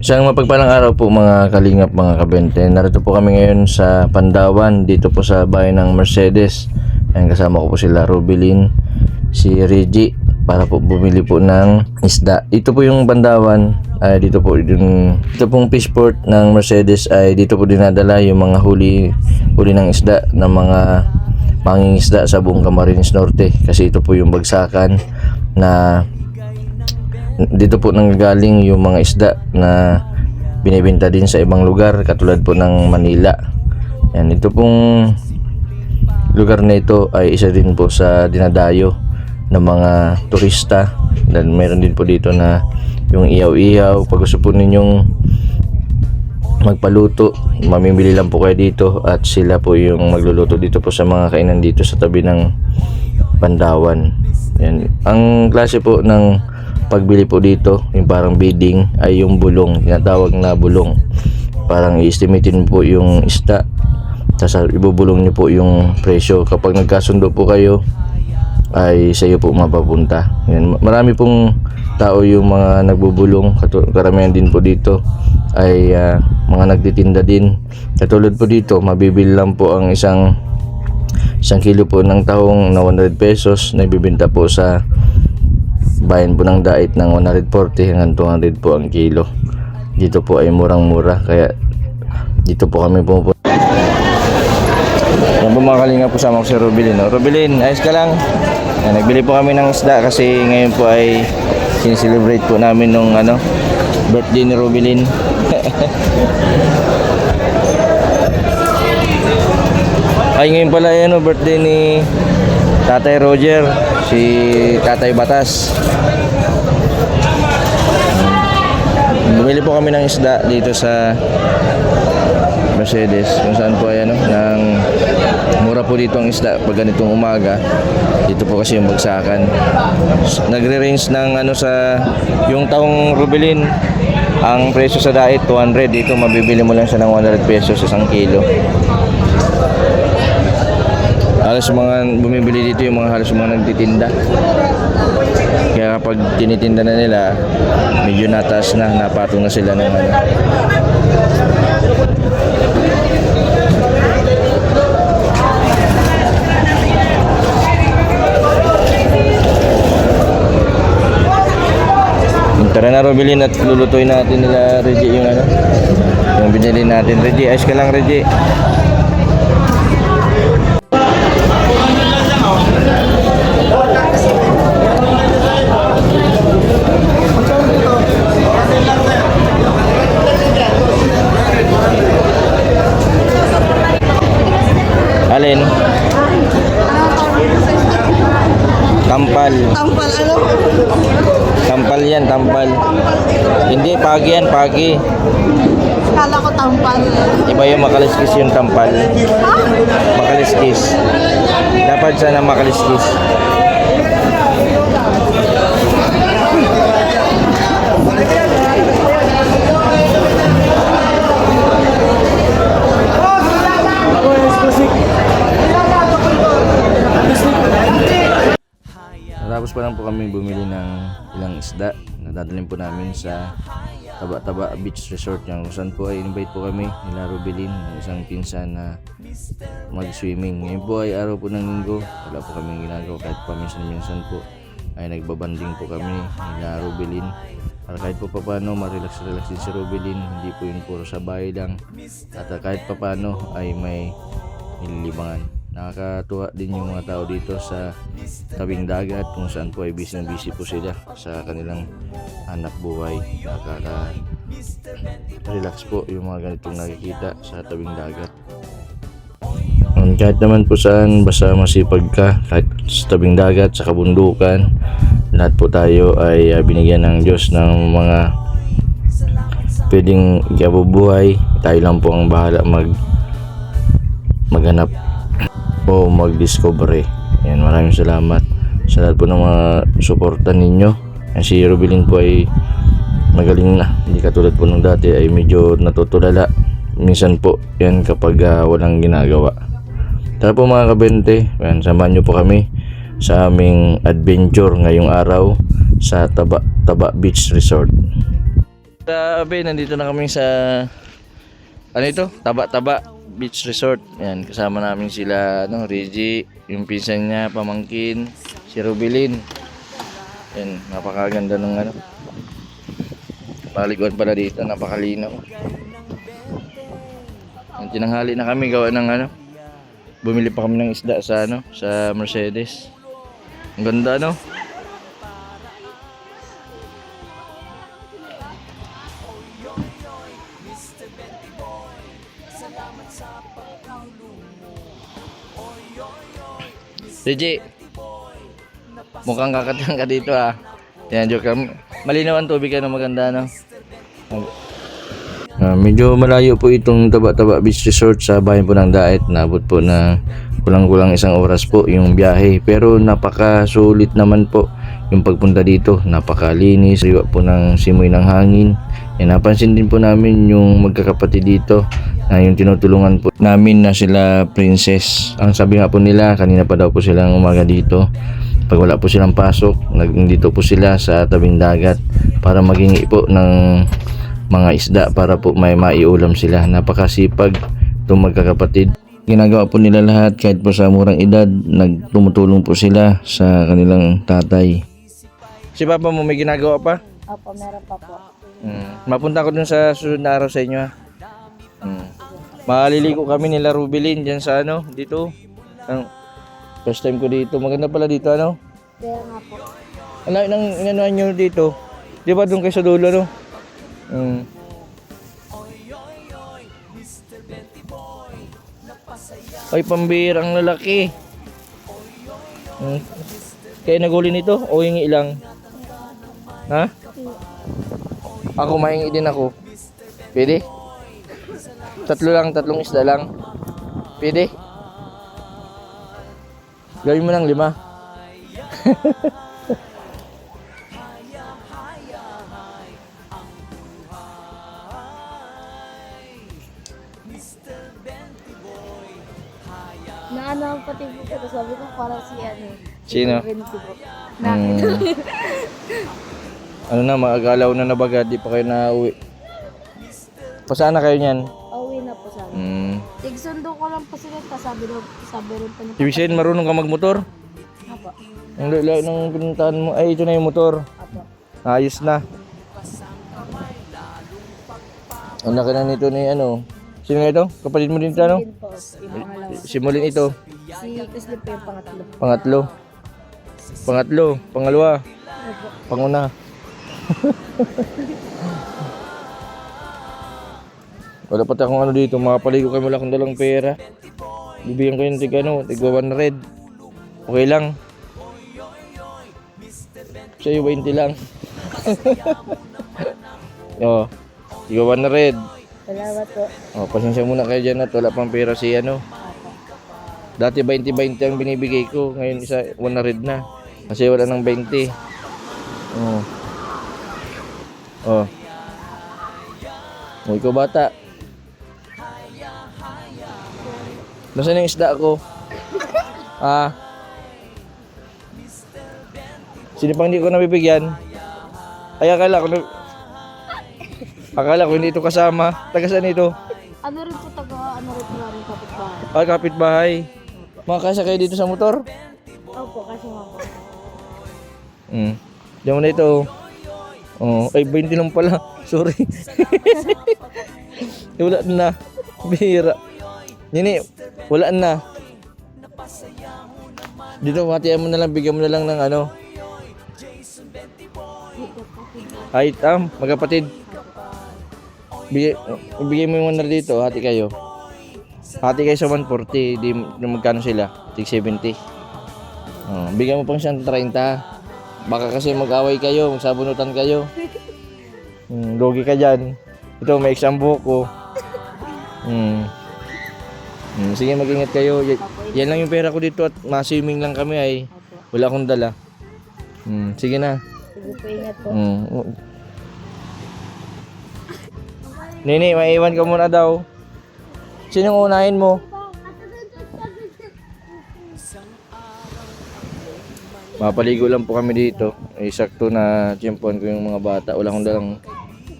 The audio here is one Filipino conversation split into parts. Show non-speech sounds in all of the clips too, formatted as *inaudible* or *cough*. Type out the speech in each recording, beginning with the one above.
Isang mapagpalang araw po mga kalingap mga kabente. Narito po kami ngayon sa Pandawan dito po sa bayan ng Mercedes. Ayan, kasama ko po sila Rubilin, si Reggie para po bumili po ng isda. Dito po yung Pandawan ay dito po yung dito pong fishport ng Mercedes ay dito po dinadala yung mga huli huli ng isda ng mga mangingisda sa buong Camarines Norte kasi ito po yung bagsakan na dito po nanggagaling yung mga isda na binibenta din sa ibang lugar katulad po ng Manila. Yan, ito pong lugar na ito ay isa din po sa dinadayo ng mga turista dan meron din po dito na yung iyaw-iyaw pag gusto po ninyong magpaluto mamimili lang po kayo dito at sila po yung magluluto dito po sa mga kainan dito sa tabi ng Pandawan yan. ang klase po ng pagbili po dito yung parang bidding ay yung bulong tinatawag na bulong. Parang i-estimatein po yung isda tapos ibubulong niyo po yung presyo. Kapag nagkasundo po kayo ay sa iyo po mapapunta. Yan. marami pong tao yung mga nagbubulong. Karamihan din po dito ay ah, mga nagtitinda din. Katulad po dito mabibili lang po ang isang isang kilo po ng tahong na 100 pesos na ibibenta po sa bayan po ng dait ng 140 hanggang 200 po ang kilo. Dito po ay murang mura kaya dito po kami pupunta yan po mga kalinga po sama ko si Rubilin no? Rubilin ayos ka lang. Yan, nagbili po kami ng isda kasi ngayon po ay sineselebrate po namin nung ano birthday ni Rubilin *laughs* ay ngayon pala yan oh, birthday ni Tatay Roger si Tatay Batas. Bumili po kami ng isda dito sa Mercedes kung saan po ay ano ng mura po dito ang isda pag ganitong umaga. Dito po kasi yung bagsakan. Nagre-range ng ano sa yung taong rubilin ang presyo sa diet 200 dito mabibili mo lang siya ng 100 pesos isang kilo halos mga bumibili dito yung mga halos mga nagtitinda. Kaya kapag tinitinda na nila medyo natas na napatong na sila ng ano. Tara na Robilin at lulutuin natin nila Reggie yung ano. Yung binili natin. Reggie ayos ka lang Reggie Alin? Tampal. Tampal ano? Tampal. Hindi, pagi yan, pagi. Kala ko tampal. Iba yung makaliskis yung tampal. Ha? Makaliskis. Dapat sana makaliskis. Tapos pa lang po kami bumili ng ilang isda na dadalhin po namin sa Taba-Taba Beach Resort yung kung saan po ay invite po kami nila Rubilin ng isang pinsan na mag-swimming. Ngayon po ay araw po ng linggo. Wala po kami ginagawa kahit paminsan-minsan po ay nagbabanding po kami nila Rubilin para kahit po papano ma-relax-relax din si Rubilin hindi po yun puro sa bahay lang at kahit papano ay may nililibangan nakakatuwa din yung mga tao dito sa tabing dagat kung saan po ay busy busy po sila sa kanilang anak buhay. Nakaka relax po yung mga ganitong nakikita sa tabing dagat. Um, kahit naman po saan basta masipag ka kahit sa tabing dagat sa kabundukan lahat po tayo ay uh, binigyan ng Diyos ng mga pwedeng ikabubuhay tayo lang po ang bahala mag maghanap o mag-discovery yan maraming salamat. Sa lahat po ng mga suporta ninyo. Yan si Rubilin po ay magaling na. Hindi katulad po nung dati ay medyo natutulala. Minsan po yan kapag ah, walang ginagawa. Tara po mga kabente yan, samahan nyo po kami sa aming adventure ngayong araw sa Taba, Taba Beach Resort. Grabe, nandito na kami sa ano ito? Taba-taba Beach Resort. Yan, kasama namin sila no, Reggie, yung pinsan niya, pamangkin, si Rubilin. Yan, napakaganda ng ano. Paliguan pala dito, napakalinaw. Yan, tinanghali na kami gawa ng ano. Bumili pa kami ng isda sa ano, sa Mercedes. Ang ganda no? Reggie, mukhang kakatang ka dito ah. Yan, joke lang. Malinaw ang tubig ano, maganda no? Ah, medyo malayo po itong Taba-Taba Beach Resort sa bayan po ng Daet. Nabot po na kulang-kulang isang oras po yung biyahe. Pero napaka-sulit naman po yung pagpunta dito. Napakalinis, riwa po ng simoy ng hangin. Yan, napansin din po namin yung magkakapatid dito na yung tinutulungan po namin na sila princess. Ang sabi nga po nila, kanina pa daw po silang umaga dito. Pag wala po silang pasok, nandito po sila sa tabing dagat para magingi po ng mga isda para po may maiulam sila. Napakasipag itong magkakapatid. Ginagawa po nila lahat kahit po sa murang edad, nagtumutulong po sila sa kanilang tatay. Si Papa mo may ginagawa pa? Opo, meron pa po. Mm. Mapunta ko dun sa susunod na araw sa inyo ha. Mm. Maliligo kami nila Rubilin dyan sa ano, dito. Ang first time ko dito. Maganda pala dito ano. Kaya nga po. Ano nang inanuhan nyo dito? Di ba doon kayo sa dulo no? Mm. Ay, pambirang lalaki. Mm. Kaya naguli nito o yung ilang? Ha? Ako mahingi din ako. Pwede? Tatlo lang, tatlong isda lang. Pwede? Gawin mo ng lima. Naano ang pati ko. Sabi ko para si ano. Sino? Po. Hmm. *laughs* *laughs* ano na, maagalaw na nabaga, di pa kayo na uwi. Pasaan na kayo niyan? Pauwi na po sabi. Hmm. Tigsundo ko lang po sila. tapos Sabi, daw, sabi rin po niya. Ibig sabihin, marunong ka magmotor? Apo. Ang lala ng pinuntahan mo, ay ito na yung motor. Apo. Ayos na. Ang laki na nito ni ano. Sino ito? Kapatid mo din ito, ano? Po. Simulin ito. Si Kisli po yung pangatlo. Pangatlo. Pangatlo. Pangalawa. Panguna. *laughs* Wala pati akong ano dito, makapaligo kayo wala akong dalang pera. Bibigyan ko yung tig ano, tig 1 red. Okay lang. Sa'yo 20 lang. *laughs* oh, tig 1 red. Salamat po. Oh, pasensya muna kayo dyan at wala pang pera si ano. Dati 20-20 ang binibigay ko, ngayon isa 1 red na. Kasi wala ng 20. Oh. Oh. Oh, ikaw bata. Nasaan yung isda ko? *laughs* Ah. Sino pang hindi ko nabibigyan? Ay, akala ko na... Akala ko hindi ito kasama. Taga saan ito? Ano rin po taga, ano rin po namin kapitbahay. Ah, kapitbahay. Makakasa kayo dito sa motor? Opo, kasi po. Hmm. Diyan mo na ito. Oh, ay 20 lang pala. *laughs* Sorry. *laughs* Eh, wala na. Bihira. Nini, wala na. Dito, hatian mo na lang, bigyan mo na lang ng ano. Ay, tam, magkapatid. Bigay, bigay mo yung 100 dito, hati kayo. Hati kayo sa 140, di, di magkano sila? Tig 70. Oh, bigyan mo pang siyang 30. Baka kasi mag-away kayo, magsabunutan kayo. Hmm, logi ka dyan. Ito, may exam buhok ko. Hmm. Hmm, sige, mag-ingat kayo. Y- yan lang yung pera ko dito at ma-swimming lang kami ay wala akong dala. Hmm, sige na. Sige po, ingat po. Hmm. Nini, maiwan ka muna daw. Sinong unahin mo? Mapaligo lang po kami dito. Eh, sakto na tiyempuan ko yung mga bata. Wala akong dalang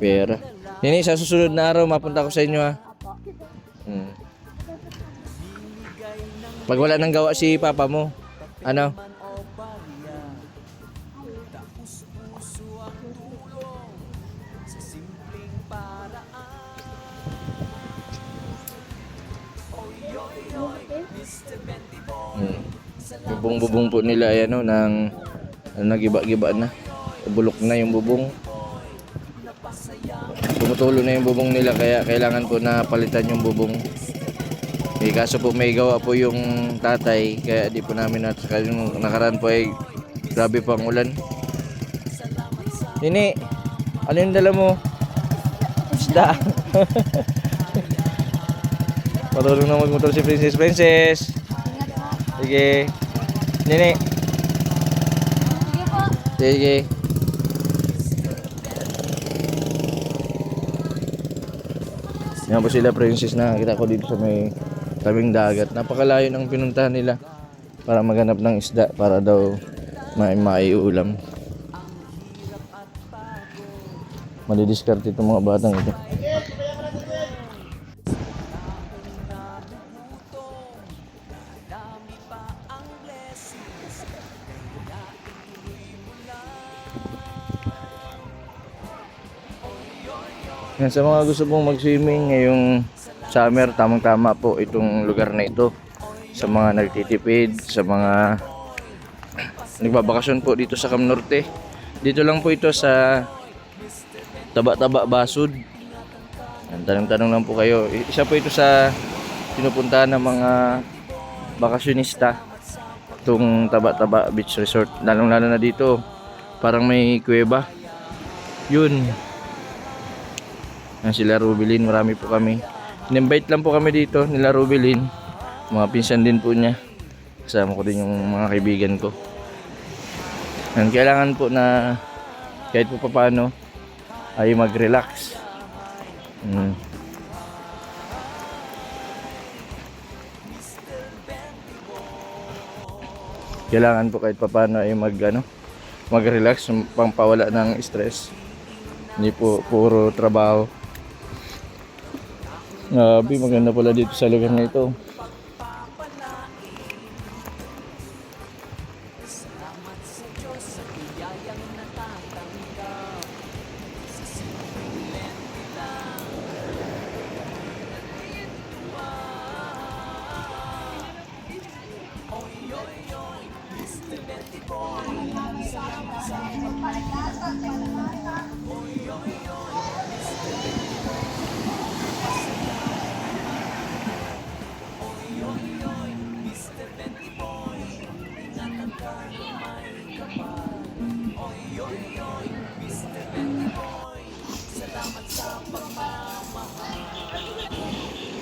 Pera. Nini, sa susunod na araw, mapunta ko sa inyo ha. Hmm. Pag wala nang gawa si papa mo, ano? Hmm. Yung bubong po nila ay ano, nang ano, nagiba-giba na. Bulok na yung bubong. Tumutulo na yung bubong nila kaya kailangan po na palitan yung bubong. Eh, kaso po may gawa po yung tatay kaya di po namin at yung nakaraan po ay grabe po ang ulan. Nini, ano yung dala mo? Isda. Patulong *laughs* na magmotor si Princess. Princess! Sige. Nini, Sige po. sige. Yan po sila princess na kita ko dito sa may tabing dagat. Napakalayo ng pinuntahan nila para maghanap ng isda para daw may maiulam. Malidiskarte itong mga batang ito. Sa mga gusto pong mag-swimming ngayong summer, tamang-tama po itong lugar na ito. Sa mga nagtitipid, sa mga nagbabakasyon po dito sa Cam Norte. Dito lang po ito sa Taba-Taba Basud. Yan, Tanong-tanong lang po kayo. Isa po ito sa pinupuntahan ng mga bakasyonista. Itong Taba-Taba Beach Resort. Lalong-lalo na dito. Parang may kuweba. Yun. Yan sila Rubilin, marami po kami. In-invite lang po kami dito nila Rubilin. Mga pinsan din po niya. Kasama ko din yung mga kaibigan ko. Yan, kailangan po na kahit po paano ay mag-relax. Mm. Kailangan po kahit paano ay mag ano, mag-relax, pampawala ng stress. Hindi po puro trabaho. Grabe, maganda pala dito sa lugar na ito.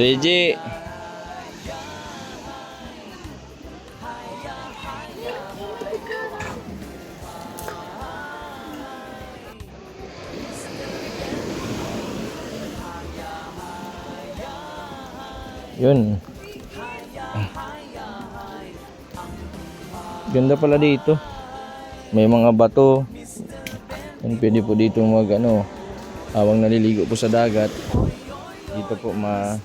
Reggie! Yun. Ganda pala dito. May mga bato. Yan, pwede po dito mag ano, habang naliligo po sa dagat. Dito po ma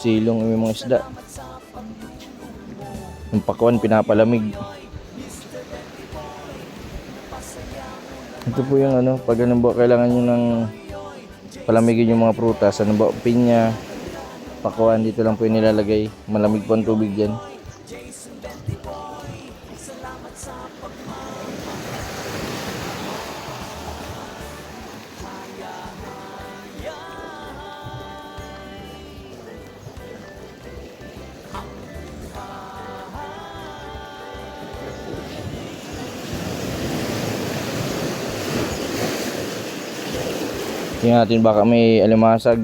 silong yung mga isda. Yung pakuan pinapalamig. Ito po yung ano, pag ba kailangan nyo ng palamigin yung mga prutas, ba, pinya, pakuan dito lang po yung nilalagay. Malamig po ang tubig dyan. Tingnan natin baka may alimasag.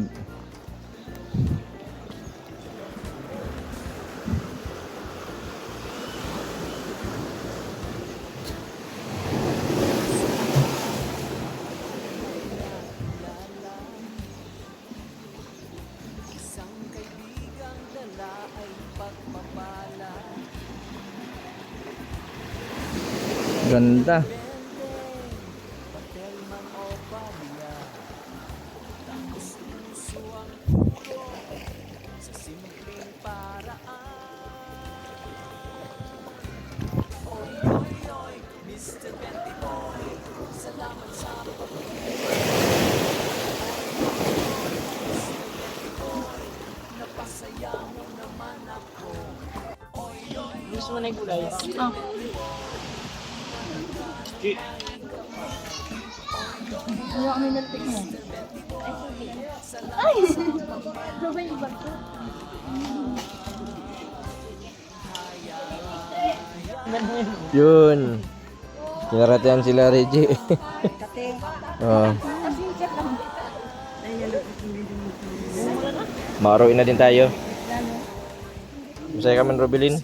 Ganda. Wala kami nalpik mo. Ay! Sabay yung bag ko. Yun. Kinaratihan sila Reggie. *laughs* Oo. Makaroin na din tayo. Masaya ka man, Robilin.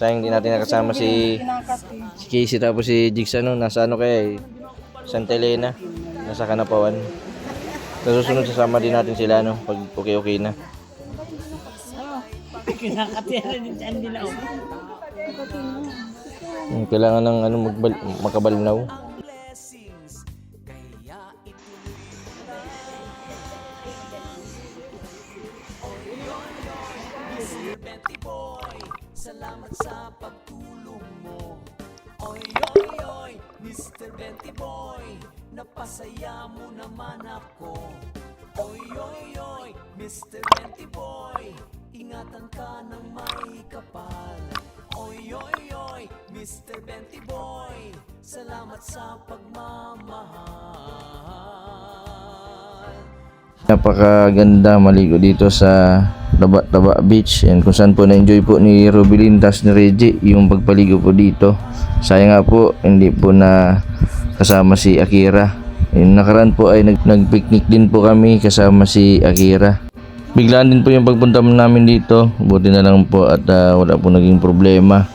Sayang di natin nakasama si, si Casey tapos si Jigs ano, nasa ano kaya eh, Santa Elena, nasa Kanapawan. Sa susunod sasama din natin sila no, pag okay-okay na. Kinakatira din dyan nila. oh. Hmm, Kailangan ng ano, magbal, makabalnaw. Napakaganda maligo dito sa Taba-Taba Beach and kung saan po na-enjoy po ni Rubilin tas ni Reggie yung pagpaligo po dito. Sayang nga po hindi po na kasama si Akira. Yung nakaraan po ay nag nagpicnic din po kami kasama si Akira. Biglaan din po yung pagpunta namin dito. Buti na lang po at ah, wala po naging problema.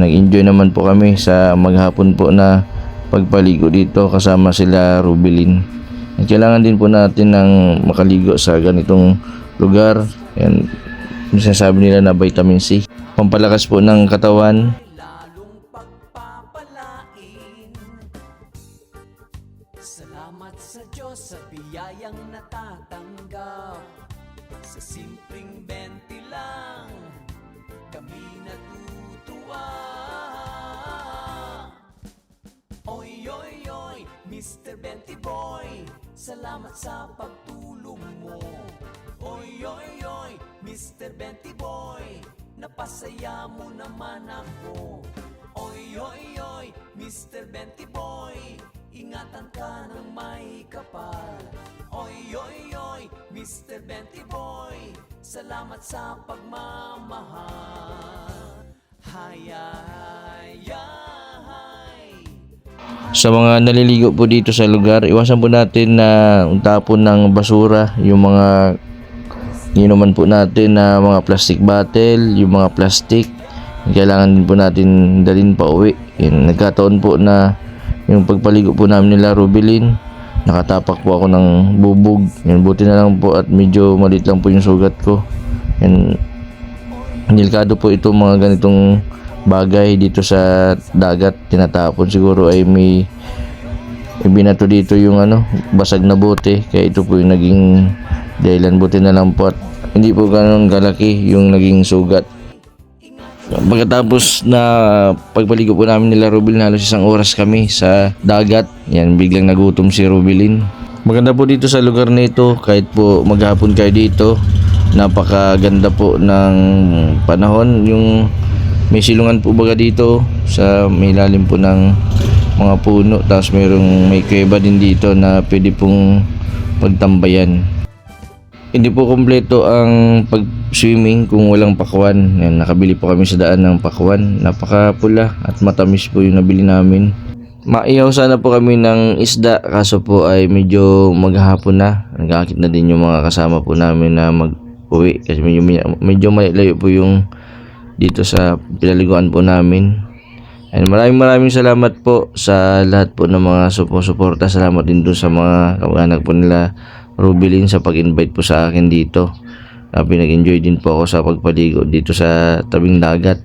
Nag-enjoy naman po kami sa maghapon po na pagpaligo dito kasama sila Rubilin. Kailangan din po natin ng makaligo sa ganitong lugar. Yan, sinasabi nila na vitamin C. Pampalakas po ng katawan. Sa pagtulong mo Oy, oy, oy, Mr. Benti Boy Napasaya mo naman ako Oy, oy, oy, Mr. Benti Boy Ingatan ka ng may kapal Oy, oy, oy, Mr. Benti Boy Salamat sa pagmamahal Hay, ay, ay Sa mga naliligo po dito sa lugar, iwasan po natin na tapon ng basura, yung mga inuman po natin na mga plastic bottle, yung mga plastic. Kailangan din po natin dalhin pa uwi. Yan, nagkataon po na yung pagpaligo po namin nila Rubilin, nakatapak po ako ng bubog. Yan, buti na lang po at medyo maliit lang po yung sugat ko. Yan, delikado po ito mga ganitong bagay dito sa dagat tinatapon siguro ay may ibinato dito yung ano basag na bote kaya ito po yung naging dahilan buti na lang po at hindi po ganun galaki yung naging sugat Pagkatapos na pagpaligo po namin nila Rubilin, halos isang oras kami sa dagat. Yan, biglang nagutom si Rubilin. Maganda po dito sa lugar nito, kahit po maghapon kayo dito. Napakaganda po ng panahon. Yung may silungan po baga dito sa may lalim po ng mga puno. Tapos mayroong may kuweba din dito na pwede pong pagtambayan. Hindi po kompleto ang pag-swimming kung walang pakwan. Yan, nakabili po kami sa daan ng pakwan. Napakapula at matamis po yung nabili namin. Maihaw sana po kami ng isda kaso po ay medyo maghapon na. Nagkakit na din yung mga kasama po namin na mag-uwi kasi medyo, medyo malayo po yung dito sa pinaliguan po namin. And maraming maraming salamat po sa lahat po ng mga sumusuporta. Salamat din doon sa mga kamag-anak po nila Rubilin sa pag-invite po sa akin dito. Uh, pinag-enjoy din po ako sa pagpaligo dito sa tabing dagat.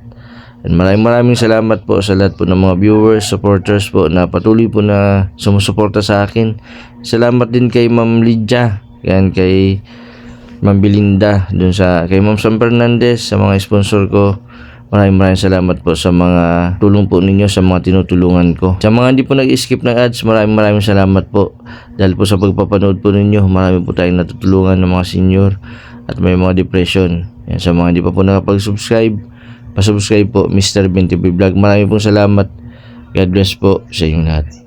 And maraming maraming salamat po sa lahat po ng mga viewers, supporters po na patuloy po na sumusuporta sa akin. Salamat din kay Ma'am Lydia Yan kay Ma'am Belinda dun sa kay Ma'am Sam Fernandez sa mga sponsor ko. Maraming maraming salamat po sa mga tulong po ninyo sa mga tinutulungan ko. Sa mga hindi po nag-skip ng ads, maraming maraming salamat po. Dahil po sa pagpapanood po ninyo, marami po tayong natutulungan ng mga senior at may mga depression. Yan, sa mga hindi pa po nakapag-subscribe, pasubscribe po Mr. 20 Vlog. Maraming pong salamat. God bless po sa inyong lahat.